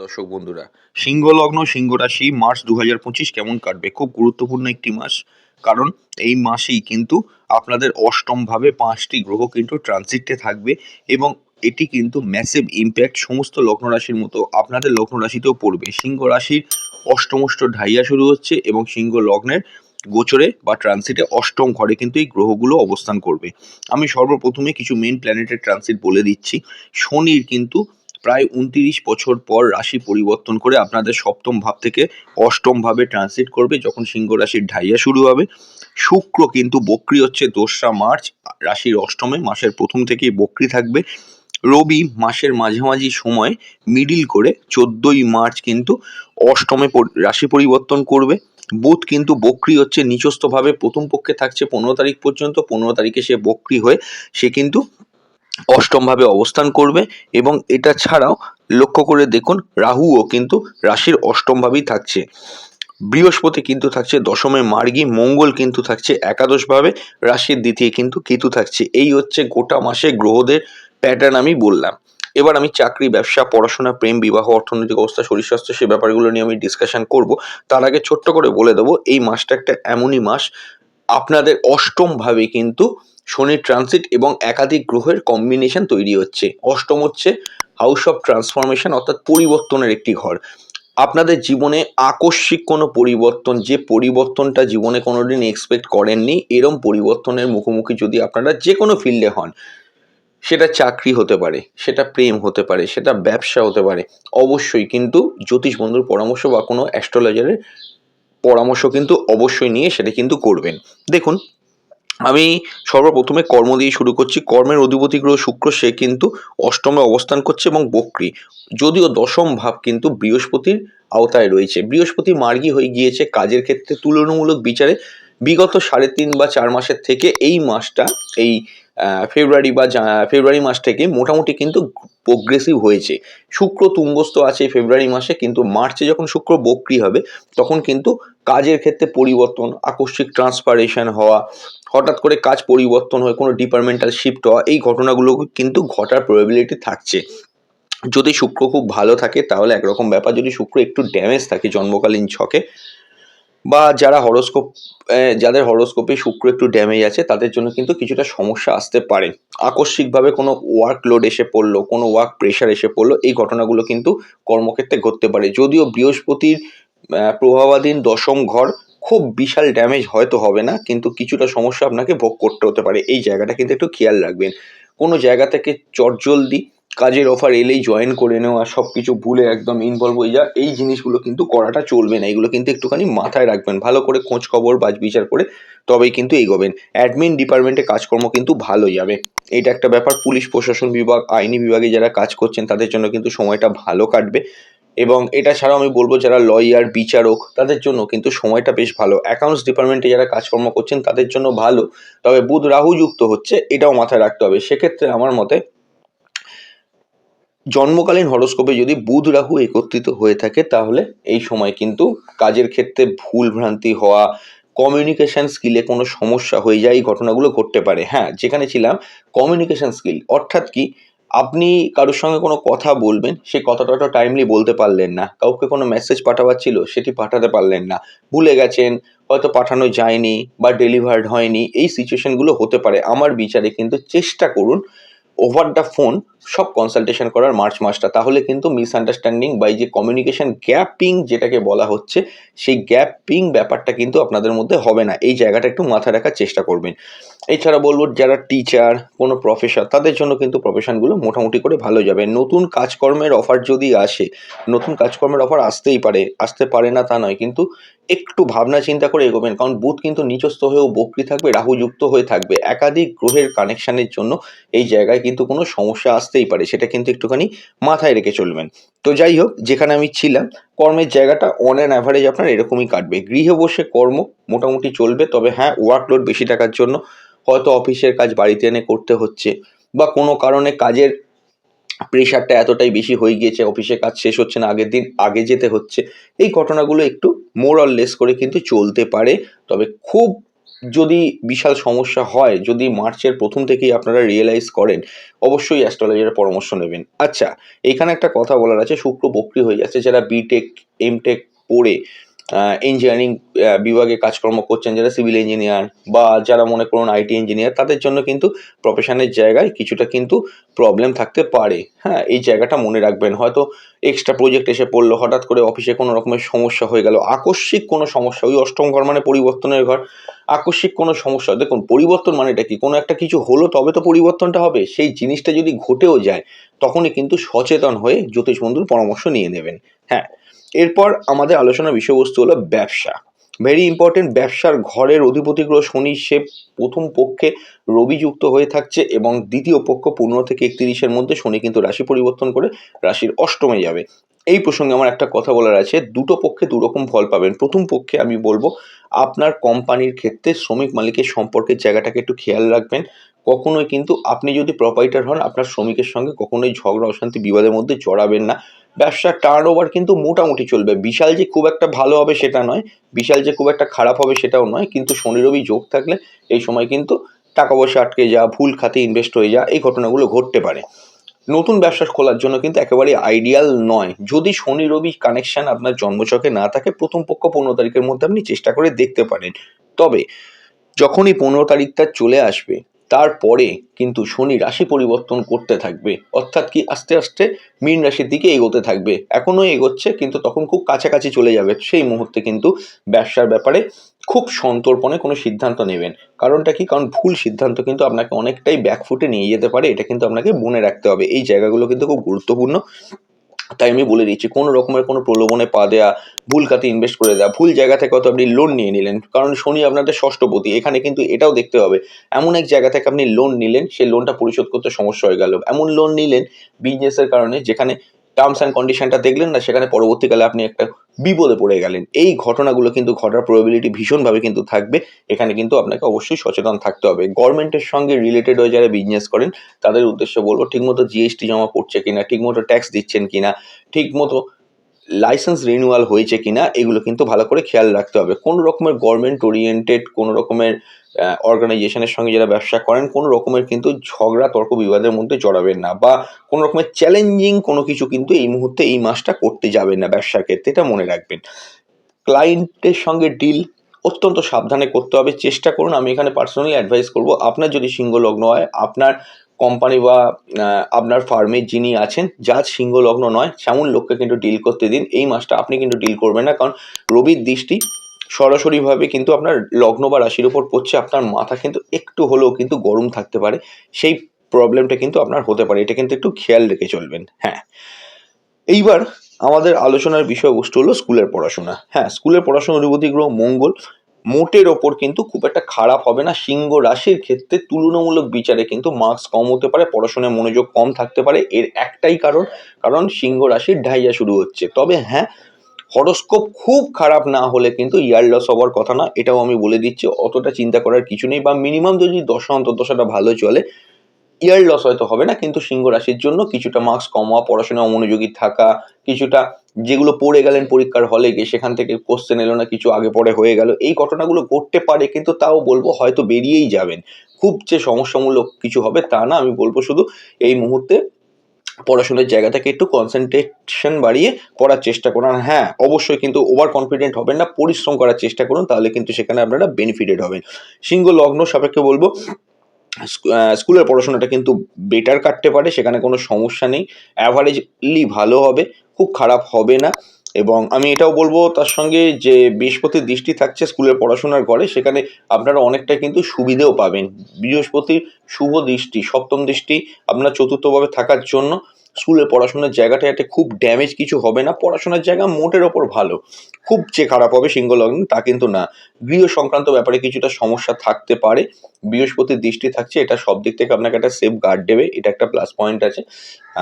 দর্শক বন্ধুরা। সিংহ লগ্ন সিংহ রাশি মার্চ দু হাজার পঁচিশ কেমন কাটবে? খুব গুরুত্বপূর্ণ একটি মাস। কারণ এই মাসেই কিন্তু আপনাদের অষ্টম ভাবে পাঁচটি গ্রহ কিন্তু ট্রানজিটে থাকবে এবং এটি কিন্তু ম্যাসিভ ইম্প্যাক্ট সমস্ত লগ্ন রাশির মতো আপনাদের লগ্ন রাশিতেও পড়বে। সিংহ রাশির অষ্টমষ্ট ঢাইয়া শুরু হচ্ছে এবং সিংহ লগ্নের গোচরে বা ট্রানজিটে অষ্টম ঘরে কিন্তু এই গ্রহগুলো অবস্থান করবে। আমি সর্বপ্রথমে কিছু মেন প্ল্যানেটের ট্রানজিট বলে দিচ্ছি। শনির কিন্তু প্রায় উনতিরিশ বছর পর রাশি পরিবর্তন করে আপনাদের সপ্তম ভাব থেকে অষ্টম ভাবে ট্রানজিট করবে যখন সিংহ রাশির ঢাইয়া শুরু হবে। শুক্র কিন্তু বক্রি হচ্ছে দোসরা মার্চ, রাশির অষ্টমে, মাসের প্রথম থেকেই বক্রি থাকবে। রবি মাসের মাঝামাঝি সময় মিডিল করে চোদ্দই মার্চ কিন্তু অষ্টমে রাশি পরিবর্তন করবে। বুধ কিন্তু বক্রি হচ্ছে নিচস্থভাবে প্রথম পক্ষে থাকছে পনেরো তারিখ পর্যন্ত, পনেরো তারিখে সে বক্রি হয়ে সে কিন্তু অষ্টমভাবে অবস্থান করবে এবং এটা ছাড়াও লক্ষ্য করে দেখুন রাহুও কিন্তু রাশির অষ্টমভাবেই থাকছে। বৃহস্পতি কিন্তু থাকছে দশমে, মার্গী, মঙ্গল কিন্তু থাকছে একাদশভাবে, রাশির দ্বিতীয় কিন্তু কেতু থাকছে। এই হচ্ছে গোটা মাসে গ্রহদের প্যাটার্ন আমি বললাম। এবার আমি চাকরি, ব্যবসা, পড়াশোনা, প্রেম, বিবাহ, অর্থনৈতিক অবস্থা, শরীর স্বাস্থ্য সে ব্যাপারগুলো নিয়ে আমি ডিসকাশন করব। তার আগে ছোট্ট করে বলে দেবো, এই মাসটা একটা এমনই মাস, আপনাদের অষ্টম ভাবে কিন্তু শনির ট্রানজিট এবং একাধিক গ্রহের কম্বিনেশন তৈরি হচ্ছে। অষ্টম হচ্ছে হাউস অফ ট্রান্সফরমেশন অর্থাৎ পরিবর্তনের একটি ঘর। আপনাদের জীবনে আকস্মিক কোনো পরিবর্তন, যে পরিবর্তনটা জীবনে কোনোদিন এক্সপেক্ট করেননি, এরম পরিবর্তনের মুখোমুখি যদি আপনারা যে কোনো ফিল্ডে হন, সেটা চাকরি হতে পারে, সেটা প্রেম হতে পারে, সেটা ব্যবসা হতে পারে, অবশ্যই কিন্তু জ্যোতিষ বন্ধুর পরামর্শ বা কোনো অ্যাস্ট্রোলজারের পরামর্শ কিন্তু অবশ্যই নিয়ে সেটা কিন্তু করবেন। দেখুন আমি সর্বপ্রথমে কর্ম দিয়ে শুরু করছি। কর্মের অধিপতি গ্রহ শুক্র, সে কিন্তু অষ্টমে অবস্থান করছে এবং বক্রী। যদিও দশম ভাব কিন্তু বৃহস্পতির আওতায় রয়েছে। বৃহস্পতি মার্গী হয়ে গিয়েছে কাজের ক্ষেত্রে। তুলনামূলক বিচারে বিগত সাড়ে তিন বা চার মাসের থেকে এই মাসটা, এই ফেব্রুয়ারি বা ফেব্রুয়ারি মাস থেকে মোটামুটি কিন্তু প্রোগ্রেসিভ হয়েছে। শুক্র তুঙ্গস্থ আছে ফেব্রুয়ারি মাসে, কিন্তু মার্চে যখন শুক্র বক্রি হবে, তখন কিন্তু কাজের ক্ষেত্রে পরিবর্তন আকস্মিক ট্রান্সপারেশন হওয়া, হঠাৎ করে কাজ পরিবর্তন হয়ে কোনো ডিপার্টমেন্টাল শিফট হওয়া, এই ঘটনাগুলো কিন্তু ঘটার প্রবাবিলিটি থাকছে। যদি শুক্র খুব ভালো থাকে, তাহলে একরকম ব্যাপার। যদি শুক্র একটু ড্যামেজ থাকে জন্মকালীন ছকে বা যারা হরোস্কোপ যাদের হরোস্কোপে শুক্র একটু ড্যামেজ আছে, তাদের জন্য কিন্তু কিছুটা সমস্যা আসতে পারে। আকস্মিকভাবে কোনো ওয়ার্কলোড এসে পড়ল, কোনো ওয়ার্ক প্রেশার এসে পড়ল, এই ঘটনাগুলো কিন্তু কর্মক্ষেত্রে ঘটতে পারে। যদিও বৃহস্পতির প্রভাবাধীন দশম ঘর খুব বিশাল ড্যামেজ হয়তো হবে না, কিন্তু কিছুটা সমস্যা আপনাকে ভোগ করতে হতে পারে। এই জায়গাটা কিন্তু একটু খেয়াল রাখবেন। কোনো জায়গা থেকে চটজলদি কাজের অফার এলেই জয়েন করে নেওয়া সব কিছু ভুলে একদম ইনভলভ হয়ে যাওয়া এই জিনিসগুলো কিন্তু করাটা চলবে না। এগুলো কিন্তু একটুখানি মাথায় রাখবেন। ভালো করে খোঁজ খবর বাজ বিচার করে তবেই কিন্তু এগোবেন। অ্যাডমিন ডিপার্টমেন্টে কাজকর্ম কিন্তু ভালো যাবে। এটা একটা ব্যাপার। পুলিশ, প্রশাসন বিভাগ, আইনি বিভাগে যারা কাজ করছেন, তাদের জন্য কিন্তু সময়টা ভালো কাটবে। এবং এটা ছাড়াও আমি বলব, যারা লয়ার বিচারক, তাদের জন্য কিন্তু সময়টা বেশ ভালো। অ্যাকাউন্টস ডিপার্টমেন্টে যারা কাজকর্ম করছেন, তাদের জন্য ভালো। তবে বুধ রাহু যুক্ত হচ্ছে, এটাও মাথায় রাখতে হবে। সেক্ষেত্রে আমার মতে জন্মকালীন হরোস্কোপে যদি বুধ রাহু একত্রিত হয়ে থাকে, তাহলে এই সময় কিন্তু কাজের ক্ষেত্রে ভুল ভ্রান্তি হওয়া কমিউনিকেশন স্কিলে কোনো সমস্যা হয়ে যায়, এই ঘটনাগুলো ঘটতে পারে। হ্যাঁ যেখানে ছিলাম কমিউনিকেশন স্কিল অর্থাৎ কি, আপনি কারোর সঙ্গে কোনো কথা বলবেন সেই কথাটা হয়তো টাইমলি বলতে পারলেন না, কাউকে কোনো মেসেজ পাঠাবার ছিল সেটি পাঠাতে পারলেন না, ভুলে গেছেন, হয়তো পাঠানো যায়নি বা ডেলিভার্ড হয়নি, এই সিচুয়েশনগুলো হতে পারে। আমার বিচারে কিন্তু চেষ্টা করুন ওভার দ্য ফোন সব কনসালটেশন করার মার্চ মাসটা। তাহলে কিন্তু মিসআন্ডারস্ট্যান্ডিং বাই যে কমিউনিকেশন গ্যাপিং যেটাকে বলা হচ্ছে, সেই গ্যাপিং ব্যাপারটা কিন্তু আপনাদের মধ্যে হবে না। এই জায়গাটা একটু মাথায় রাখার চেষ্টা করবেন। এছাড়া বলব, যারা টিচার কোনো প্রফেসর তাদের জন্য কিন্তু প্রফেশনগুলো মোটামুটি করে ভালো যাবে। নতুন কাজকর্মের অফার যদি আসে, নতুন কাজকর্মের অফার আসতেই পারে, আসতে পারে না তা নয়, কিন্তু একটু ভাবনা চিন্তা করে এগোবেন। কারণ বুধ কিন্তু নিচস্থ হয়েও বক্রি থাকবে, রাহুযুক্ত হয়ে থাকবে। একাধিক গ্রহের কানেকশানের জন্য এই জায়গায় কিন্তু কোনো সমস্যা আসতেই পারে, সেটা কিন্তু একটুখানি মাথায় রেখে চলবেন। তো যাই হোক, যেখানে আমি ছিলাম, কর্মের জায়গাটা অন অ্যান অ্যাভারেজ আপনার এরকমই কাটবে। গৃহে বসে কর্ম মোটামুটি চলবে, তবে হ্যাঁ ওয়ার্কলোড বেশি থাকার জন্য হয়তো অফিসের কাজ বাড়িতে এনে করতে হচ্ছে বা কোনো কারণে কাজের প্রেশারটা এতটাই বেশি হয়ে গিয়েছে, অফিসে কাজ শেষ হচ্ছে না, আগের দিন আগে যেতে হচ্ছে, এই ঘটনাগুলো একটু মোর অর লেস করে কিন্তু চলতে পারে। তবে খুব যদি বিশাল সমস্যা হয়, যদি মার্চের প্রথম থেকেই আপনারা রিয়েলাইজ করেন, অবশ্যই অ্যাস্ট্রোলজারের পরামর্শ নেবেন। আচ্ছা এখানে একটা কথা বলার আছে, শুক্র বক্রি হয়ে যাচ্ছে যারা বিটেক এমটেক পড়ে ইঞ্জিনিয়ারিং বিভাগে কাজকর্ম করছেন যারা সিভিল ইঞ্জিনিয়ার বা যারা মনে করুন আইটি ইঞ্জিনিয়ার তাদের জন্য কিন্তু প্রফেশনের জায়গায় কিছুটা কিন্তু প্রবলেম থাকতে পারে। হ্যাঁ এই জায়গাটা মনে রাখবেন। হয়তো এক্সট্রা প্রজেক্ট এসে পড়ল, হঠাৎ করে অফিসে কোনো রকমের সমস্যা হয়ে গেল। আকস্মিক কোনো সমস্যা, ওই অষ্টম ঘর মানে পরিবর্তনের ঘর। আকস্মিক কোনো সমস্যা। দেখুন, পরিবর্তন মানেটা কি? কোনো একটা কিছু হলো, তবে তো পরিবর্তনটা হবে। সেই জিনিসটা যদি ঘটেও যায়, তখনই কিন্তু সচেতন হয়ে জ্যোতিষ বন্ধুর পরামর্শ নিয়ে নেবেন। হ্যাঁ এরপর আমাদের আলোচনার বিষয়বস্তু হলো ব্যবসা। ভেরি ইম্পর্টেন্ট ব্যবসার ঘরের অধিপতি গ্রহ শনি সে প্রথম পক্ষে রবি যুক্ত হয়ে থাকছে এবং দ্বিতীয় পক্ষ পনেরো থেকে একত্রিশের মধ্যে শনি কিন্তু রাশি পরিবর্তন করে রাশির অষ্টমে যাবে। এই প্রসঙ্গে আমার একটা কথা বলার আছে, দুটো পক্ষে দুরকম ফল পাবেন। প্রথম পক্ষে আমি বলব, আপনার কোম্পানির ক্ষেত্রে শ্রমিক মালিকের সম্পর্কের জায়গাটাকে একটু খেয়াল রাখবেন। কখনোই কিন্তু আপনি যদি প্রপাইটার হন, আপনার শ্রমিকের সঙ্গে কখনোই ঝগড়া, অশান্তি, বিবাদের মধ্যে জড়াবেন না। ব্যবসার টার্ন ওভার কিন্তু মোটামুটি চলবে। বিশাল যে খুব একটা ভালো হবে সেটা নয়, বিশাল যে খুব একটা খারাপ হবে সেটাও নয়, কিন্তু শনি রবি যোগ থাকলে এই সময় কিন্তু টাকা পয়সা আটকে যা ভুল খাতে ইনভেস্ট হয়ে যা এই ঘটনাগুলো ঘটতে পারে। নতুন ব্যবসা খোলার জন্য কিন্তু একেবারে আইডিয়াল নয়। যদি শনি রবি কানেকশান আপনার জন্মচকে না থাকে, প্রথম পক্ষ পনেরো তারিখের মধ্যে আপনি চেষ্টা করে দেখতে পারেন। তবে যখনই পনেরো তারিখটা চলে আসবে তারপরে কিন্তু শনি রাশি পরিবর্তন করতে থাকবে। অর্থাৎ কি আস্তে আস্তে মীন রাশির দিকে এগোতে থাকবে। এখনও এগোচ্ছে, কিন্তু তখন খুব কাছাকাছি চলে যাবে। সেই মুহূর্তে কিন্তু ব্যবসার ব্যাপারে খুব সন্তর্পণে কোনো সিদ্ধান্ত নেবেন। কারণটা কি? কারণ ভুল সিদ্ধান্ত কিন্তু আপনাকে অনেকটাই ব্যাকফুটে নিয়ে যেতে পারে। এটা কিন্তু আপনাকে মনে রাখতে হবে। এই জায়গাগুলো কিন্তু খুব গুরুত্বপূর্ণ। তাই আমি বলে দিচ্ছি, কোনো রকমের কোনো প্রলোভনে পা দেওয়া ভুল খাতে ইনভেস্ট করে দেওয়া ভুল জায়গা থেকে হয়তো আপনি লোন নিয়ে নিলেন। কারণ শনি আপনাদের ষষ্ঠপতি এখানে কিন্তু এটাও দেখতে হবে, এমন এক জায়গা থেকে আপনি লোন নিলেন সেই লোনটা পরিশোধ করতে সমস্যা হয়ে গেল। এমন লোন নিলেন বিজনেসের কারণে, যেখানে টার্মস অ্যান্ড কন্ডিশনটা দেখলেন না, সেখানে পরবর্তীকালে আপনি একটা বিপদে পড়ে গেলেন। এই ঘটনাগুলো কিন্তু ঘটার প্রবাবিলিটি ভীষণভাবে কিন্তু থাকবে। এখানে কিন্তু আপনাকে অবশ্যই সচেতন থাকতে হবে। গভর্নমেন্টের সঙ্গে রিলেটেড হয়ে যারা বিজনেস করেন, তাদের উদ্দেশ্য বলব, ঠিকমতো জিএসটি জমা পড়ছে কিনা, ঠিকমতো ট্যাক্স দিচ্ছেন কিনা, ঠিকমতো লাইসেন্স রিনিউয়াল হয়েছে কিনা, এগুলো কিন্তু ভালো করে খেয়াল রাখতে হবে। কোনো রকমের গভর্নমেন্ট ওরিয়েন্টেড কোনো রকমের অর্গানাইজেশনের সঙ্গে যারা ব্যবসা করেন, কোনো রকমের কিন্তু ঝগড়া, তর্ক বিবাদের মধ্যে জড়াবেন না বা কোনো রকমের চ্যালেঞ্জিং কোনো কিছু কিন্তু এই মুহূর্তে এই মাসটা করতে যাবেন না ব্যবসার ক্ষেত্রে, এটা মনে রাখবেন। ক্লায়েন্টের সঙ্গে ডিল অত্যন্ত সাবধানে করতে হবে। চেষ্টা করুন, আমি এখানে পার্সোনালি অ্যাডভাইস করব, আপনার যদি সিংহ লগ্ন হয়, আপনার কোম্পানি বা আপনার ফার্মে যিনি আছেন, যার সিংহ লগ্ন নয়, সেমন লোককে কিন্তু ডিল করতে দিন। এই মাসটা আপনি কিন্তু ডিল করবেন না, কারণ রবির দৃষ্টি সরাসরিভাবে কিন্তু আপনার লগ্ন বা রাশির উপর পড়ছে, আপনার মাথা কিন্তু একটু হলেও কিন্তু গরম থাকতে পারে, সেই প্রবলেমটা কিন্তু আপনার হতে পারে। এটা কিন্তু একটু খেয়াল রেখে চলবেন হ্যাঁ। এইবার আমাদের আলোচনার বিষয়বস্তু হলো স্কুলের পড়াশোনা হ্যাঁ। স্কুলের পড়াশোনার অধিপতি গ্রহ মঙ্গল, মোটের ওপর কিন্তু খুব একটা খারাপ হবে না। সিংহ রাশির ক্ষেত্রে তুলনামূলক বিচারে কিন্তু মার্কস কম হতে পারে, পড়াশোনায় মনোযোগ কম থাকতে পারে। এর একটাই কারণ কারণ সিংহ রাশির ঢাইয়া শুরু হচ্ছে। তবে হ্যাঁ হরস্কোপ খুব খারাপ না হলে কিন্তু ইয়ার লস হওয়ার কথা না, এটাও আমি বলে দিচ্ছি, অতটা চিন্তা করার কিছু নেই বা মিনিমাম যদি দশা, অন্তর্দশাটা ভালো চলে, ইয়ার লস হয়তো হবে না, কিন্তু সিংহ রাশির জন্য কিছুটা মার্কস কম হওয়া, পড়াশোনায় অমনোযোগী থাকা, কিছুটা যেগুলো পড়ে গেলেন পরীক্ষার হলে গিয়ে সেখান থেকে কোশ্চেন এলো না, কিছু আগে পরে হয়ে গেল, এই ঘটনাগুলো ঘটতে পারে, কিন্তু তাও বলব হয়তো বেরিয়েই যাবেন। খুব যে সমস্যামূলক কিছু হবে তা না, আমি বলব শুধু এই মুহূর্তে পড়াশোনার জায়গা থেকে একটু কনসেন্ট্রেশন বাড়িয়ে করার চেষ্টা করুন। হ্যাঁ অবশ্যই কিন্তু ওভার কনফিডেন্ট হবেন না, পরিশ্রম করার চেষ্টা করুন, তাহলে কিন্তু সেখানে আপনারা বেনিফিটেড হবেন। সিংহ লগ্ন সাপেক্ষে বলব স্কুলের পড়াশোনাটা কিন্তু বেটার কাটতে পারে, সেখানে কোনো সমস্যা নেই। অ্যাভারেজলি ভালো হবে, খুব খারাপ হবে না। এবং আমি এটাও বলব তার সঙ্গে যে বৃহস্পতির দৃষ্টি থাকছে স্কুলের পড়াশোনার ঘরে, সেখানে আপনারা অনেকটা কিন্তু সুবিধেও পাবেন। বৃহস্পতির শুভ দৃষ্টি, সপ্তম দৃষ্টি আপনার চতুর্থভাবে থাকার জন্য। স্কুলের পড়াশোনার জায়গাটা যাতে খুব ড্যামেজ কিছু হবে না। পড়াশোনার জায়গা মোটের ওপর ভালো। খুব যে খারাপ হবে সিংহ লগ্ন তা কিন্তু না। গৃহ সংক্রান্ত ব্যাপারে কিছুটা সমস্যা থাকতে পারে। বৃহস্পতির দৃষ্টি থাকছে, এটা সব দিক থেকে আপনাকে একটা সেফ গার্ড দেবে। এটা একটা প্লাস পয়েন্ট আছে।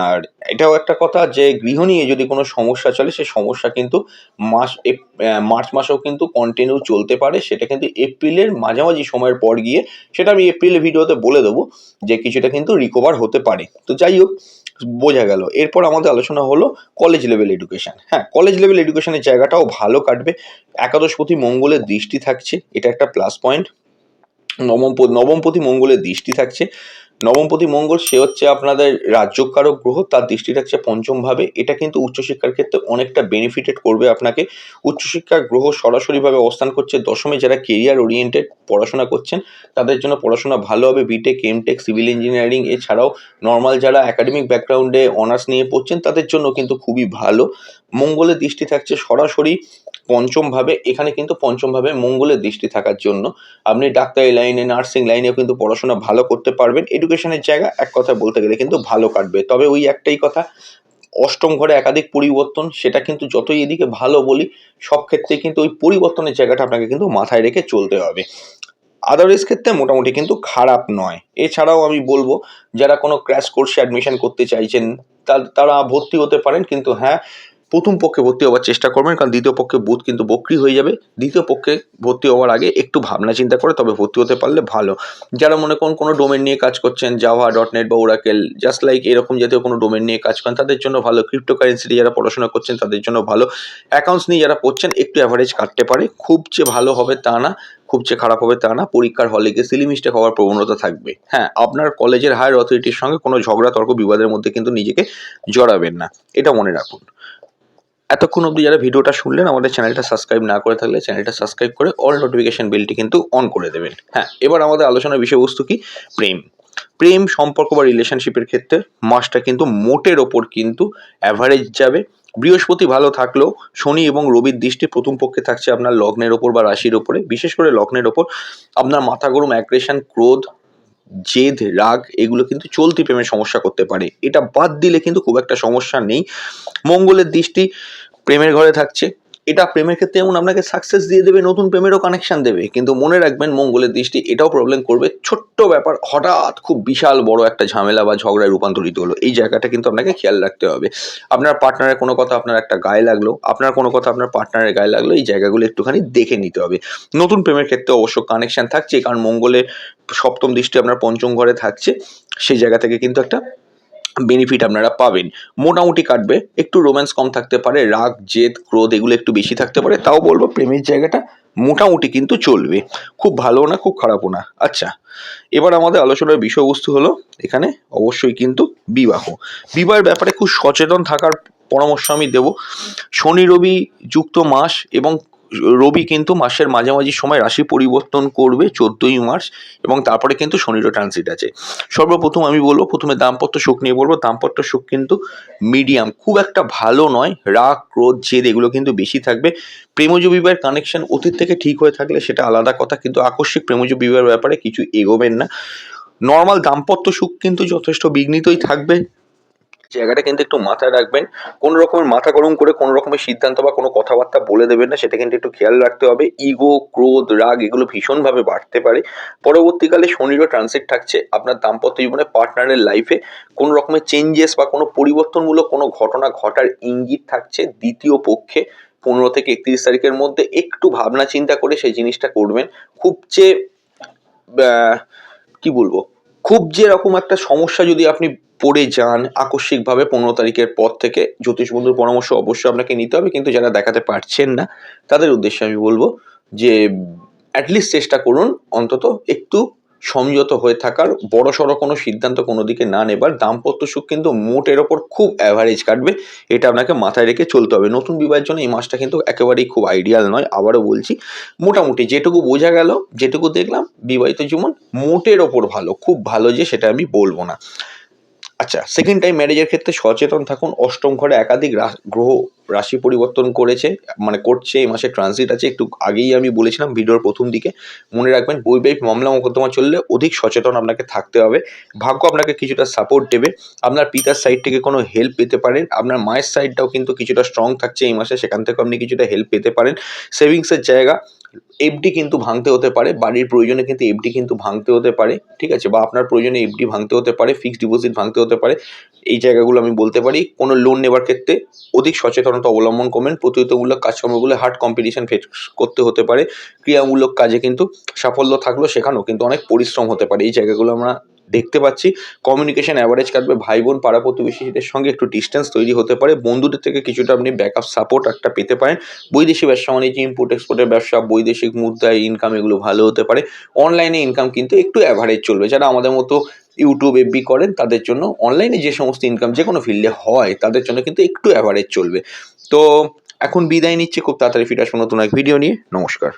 আর এটাও একটা কথা যে, গৃহ নিয়ে যদি কোনো সমস্যা চলে, সে সমস্যা কিন্তু মাস মার্চ মাসেও কিন্তু কন্টিনিউ চলতে পারে। সেটা কিন্তু এপ্রিলের মাঝামাঝি সময়ের পর গিয়ে, সেটা আমি এপ্রিলের ভিডিওতে বলে দেবো যে, কিছুটা কিন্তু রিকভার হতে পারে। তো যাই হোক বোঝা গেল। এরপর আমাদের আলোচনা হলো কলেজ লেভেল এডুকেশন হ্যাঁ কলেজ লেভেল এডুকেশনের জায়গাটাও ভালো কাটবে। একাদশপতি মঙ্গলের দৃষ্টি থাকছে, এটা একটা প্লাস পয়েন্ট নবম নবমপতি মঙ্গলের দৃষ্টি থাকছে। নবমপতি মঙ্গল, সে হচ্ছে আপনাদের রাজ্যকারক গ্রহ, তার দৃষ্টি থাকছে পঞ্চম ভাবে এটা কিন্তু উচ্চশিক্ষার ক্ষেত্রে অনেকটা বেনিফিটেড করবে আপনাকে। উচ্চশিক্ষার গ্রহ সরাসরিভাবে অবস্থান করছে দশমে। যারা কেরিয়ার ওরিয়েন্টেড পড়াশোনা করছেন, তাদের জন্য পড়াশোনা ভালো হবে। বিটেক এমটেক সিভিল ইঞ্জিনিয়ারিং এছাড়াও নর্মাল যারা একাডেমিক ব্যাকগ্রাউন্ডে অনার্স নিয়ে পড়ছেন, তাদের জন্য কিন্তু খুবই ভালো। মঙ্গলের দৃষ্টি থাকছে সরাসরি পঞ্চম ভাবে এখানে কিন্তু পঞ্চম ভাবে মঙ্গলের দৃষ্টি থাকার জন্য আপনি ডাক্তারি লাইনে, নার্সিং লাইনেও কিন্তু পড়াশোনা ভালো করতে পারবেন। এডুকেশনের জায়গা এক কথা বলতে গেলে কিন্তু ভালো কাটবে। তবে ওই একটাই কথা, অষ্টম ঘরে একাধিক পরিবর্তন, সেটা কিন্তু যতই এদিকে ভালো বলি, সব ক্ষেত্রে কিন্তু ওই পরিবর্তনের জায়গাটা আপনাকে কিন্তু মাথায় রেখে চলতে হবে। আদারওয়াইজ ক্ষেত্রে মোটামুটি কিন্তু খারাপ নয়। এছাড়াও আমি বলব, যারা কোনো ক্র্যাশ কোর্সে অ্যাডমিশন করতে চাইছেন তারা ভর্তি হতে পারেন, কিন্তু হ্যাঁ প্রথম পক্ষে ভর্তি হওয়ার চেষ্টা করবেন, কারণ দ্বিতীয় পক্ষে বুথ কিন্তু বক্রি হয়ে যাবে। দ্বিতীয় পক্ষে ভর্তি হওয়ার আগে একটু ভাবনা চিন্তা করে তবে ভর্তি হতে পারলে ভালো। যারা মনে করুন কোনো ডোমেন নিয়ে কাজ করছেন জাভা ডট নেট বা ওরাকেল জাস্ট লাইক এরকম জাতীয় কোনো ডোমেন নিয়ে কাজ করেন, তাদের জন্য ভালো। ক্রিপ্টোকারেন্সি যারা পড়াশোনা করছেন, তাদের জন্য ভালো। অ্যাকাউন্টস নিয়ে যারা পড়ছেন, একটু অ্যাভারেজ কাটতে পারে। খুব যে ভালো হবে তা না, খুব যে খারাপ হবে তা না। পরীক্ষার হলে গিয়ে সিলি মিস্টেক হওয়ার প্রবণতা থাকবে। হ্যাঁ আপনার কলেজের হায়ার অথরিটির সঙ্গে কোনো ঝগড়া, তর্ক, বিবাদের মধ্যে কিন্তু নিজেকে জড়াবেন না। এটা মনে রাখুন। এতক্ষণ অবধি যারা ভিডিওটা শুনলেন, আমাদের চ্যানেলটা সাবস্ক্রাইব না করে থাকলে চ্যানেলটা সাবস্ক্রাইব করে অল নোটিফিকেশন বেলটি কিন্তু অন করে দেবেন। হ্যাঁ এবার আমাদের আলোচনার বিষয়বস্তু কি? প্রেম। প্রেম সম্পর্ক বা রিলেশনশিপের ক্ষেত্রে মাসটা কিন্তু মোটের ওপর কিন্তু অ্যাভারেজ যাবে। বৃহস্পতি ভালো থাকলেও শনি এবং রবির দৃষ্টি প্রথম পক্ষে থাকছে আপনার লগ্নের ওপর বা রাশির ওপরে। বিশেষ করে লগ্নের ওপর আপনার মাথা গরম অ্যাগ্রেশন ক্রোধ জেদ, রাগ, এগুলো কিন্তু চলতি প্রেমের সমস্যা করতে পারে। এটা বাদ দিলে কিন্তু খুব একটা সমস্যা নেই। মঙ্গলের দৃষ্টি প্রেমের ঘরে থাকছে। এটা প্রেমের ক্ষেত্রে যেমন আপনাকে সাকসেস দিয়ে দেবে, নতুন প্রেমেরও কানেকশন দেবে। কিন্তু মনে রাখবেন, মঙ্গলের দৃষ্টি এটাও প্রবলেম করবে। ছোট্ট ব্যাপার, হঠাৎ খুব বিশাল বড় একটা ঝামেলা বা ঝগড়ায় রূপান্তরিত হলো। এই জায়গাটা কিন্তু আপনাকে খেয়াল রাখতে হবে। আপনার পার্টনারের কোনো কথা আপনার একটা গায়ে লাগল, আপনার কোনো কথা আপনার পার্টনারের গায়ে লাগল, এই জায়গাগুলো একটুখানি দেখে নিতে হবে। নতুন প্রেমের ক্ষেত্রে অবশ্য কানেকশন থাকছে, কারণ মঙ্গলের সপ্তম দৃষ্টি আপনার পঞ্চম ঘরে থাকছে, সেই জায়গা থেকে কিন্তু একটা বেনিফিট আপনারা পাবেন। মোটামুটি কাটবে, একটু রোম্যান্স কম থাকতে পারে, রাগ, জেদ, ক্রোধ এগুলো একটু বেশি থাকতে পারে, তাও বলব প্রেমের জায়গাটা মোটামুটি কিন্তু চলবে। খুব ভালো না, খুব খারাপও না। আচ্ছা এবার আমাদের আলোচনার বিষয়বস্তু হলো এখানে অবশ্যই কিন্তু বিবাহ। বিবাহের ব্যাপারে খুব সচেতন থাকার পরামর্শ আমি দেব। শনি, রবি যুক্ত মাস এবং রবি কিন্তু মাসের মাঝামাঝি সময় রাশি পরিবর্তন করবে চোদ্দোই মার্চ এবং তারপরে কিন্তু শনিরও ট্রানজিট আছে। সর্বপ্রথম আমি বলব, প্রথমে দাম্পত্য সুখ নিয়ে বলব। দাম্পত্য সুখ কিন্তু মিডিয়াম খুব একটা ভালো নয়। রাগ, ক্রোধ, জেদ এগুলো কিন্তু বেশি থাকবে। প্রেমজ বিবাহের কানেকশন অতীত থেকে ঠিক হয়ে থাকলে সেটা আলাদা কথা, কিন্তু আকস্মিক প্রেমজ বিবাহের ব্যাপারে কিছু এগোবেন না। নর্মাল দাম্পত্য সুখ কিন্তু যথেষ্ট বিঘ্নিতই থাকবে। জায়গাটা কিন্তু একটু মাথায় রাখবেন। কোন রকমের মাথা গরম করে কোন রকমের সিদ্ধান্ত বা কোনো কথাবার্তা বলে দেবেন না, সেটা কিন্তু একটু খেয়াল রাখতে হবে। ইগো ক্রোধ, রাগ এগুলো ভীষণভাবে বাড়তে পারে। পরবর্তীকালে শনিরও ট্রানসিট থাকছে। আপনার দাম্পত্য জীবনে পার্টনারের লাইফে কোনো রকমের চেঞ্জেস বা কোনো পরিবর্তনমূলক কোনো ঘটনা ঘটার ইঙ্গিত থাকছে দ্বিতীয় পক্ষে। পনেরো থেকে একত্রিশ তারিখের মধ্যে একটু ভাবনা চিন্তা করে সেই জিনিসটা করবেন। খুব যে কি বলব? খুব যে এরকম একটা সমস্যা যদি আপনি পড়ে যান আকস্মিকভাবে পনেরো তারিখের পর থেকে, জ্যোতিষ বন্ধুর পরামর্শ অবশ্যই আপনাকে নিতে হবে, কিন্তু যারা দেখাতে পারছেন না, তাদের উদ্দেশ্যে আমি বলব যে অ্যাটলিস্ট চেষ্টা করুন অন্তত একটু সংযত হয়ে থাকার বড় সড়ো কোনো সিদ্ধান্ত কোনো দিকে না নেবার দাম্পত্য সুখ কিন্তু মোটের ওপর খুব অ্যাভারেজ কাটবে, এটা আপনাকে মাথায় রেখে চলতে হবে। নতুন বিবাহের জন্য এই মাসটা কিন্তু একেবারেই খুব আইডিয়াল নয়, আবারও বলছি। মোটামুটি যেটুকু বোঝা গেল, যেটুকু দেখলাম, বিবাহিত জীবন মোটের ওপর ভালো, খুব ভালো যে সেটা আমি বলব না। আচ্ছা সেকেন্ড টাইম ম্যারেজের ক্ষেত্রে সচেতন থাকুন, অষ্টম ঘরে একাধিক গ্রহ রাশি পরিবর্তন করেছে মানে করছে, এই মাসে ট্রানজিট আছে, একটু আগেই আমি বলেছিলাম ভিডিওর প্রথম দিকে। মনে রাখবেন, বৈবাহিক মামলা মোকদ্দমা চললে অধিক সচেতন আপনাকে থাকতে হবে। ভাগ্য আপনাকে কিছুটা সাপোর্ট দেবে। আপনার পিতার সাইড থেকে কোনো হেল্প পেতে পারেন। আপনার মায়ের সাইডটাও কিন্তু কিছুটা স্ট্রং থাকছে এই মাসে, সেখান থেকে আপনি কিছুটা হেল্প পেতে পারেন। সেভিংসের জায়গা এফডি কিন্তু ভাঙতে হতে পারে। বাড়ির প্রয়োজনে কিন্তু এফডি কিন্তু ভাঙতে হতে পারে, ঠিক আছে? বা আপনার প্রয়োজনে এফডি ভাঙতে হতে পারে ফিক্সড ডিপোজিট ভাঙতে হতে পারে। এই জায়গাগুলো আমি বলতে পারি। কোনো লোন নেবার ক্ষেত্রে অধিক সচেতনতা অবলম্বন করবেন। প্রতিযোগিতামূলক কাজকর্মগুলো হার্ড কম্পিটিশন ফেস করতে হতে পারে। ক্রিয়ামূলক কাজে কিন্তু সাফল্য থাকলেও সেখানেও কিন্তু অনেক পরিশ্রম হতে পারে। এই জায়গাগুলো আমরা দেখতে পাচ্ছি। কমিউনিকেশন অ্যাভারেজ কাটবে ভাই বোন পাড়া প্রতিবেশীদের সঙ্গে একটু ডিস্টেন্স তৈরি হতে পারে। বন্ধুদের থেকে কিছুটা আপনি ব্যাকআপ সাপোর্ট একটা পেতে পারেন। বৈদেশিক ব্যবসা, বাণিজ্য ইম্পোর্ট এক্সপোর্টের ব্যবসা, বৈদেশিক মুদ্রায় ইনকাম এগুলো ভালো হতে পারে। অনলাইনে ইনকাম কিন্তু একটু অ্যাভারেজ চলবে। যারা আমাদের মতো ইউটিউব এফবি করেন, তাদের জন্য অনলাইনে যে সমস্ত ইনকাম যে কোনো ফিল্ডে হয়, তাদের জন্য কিন্তু একটু অ্যাভারেজ চলবে। তো এখন বিদায় নিচ্ছে। খুব তাড়াতাড়ি ফিরে আসব নতুন এক ভিডিও নিয়ে। নমস্কার।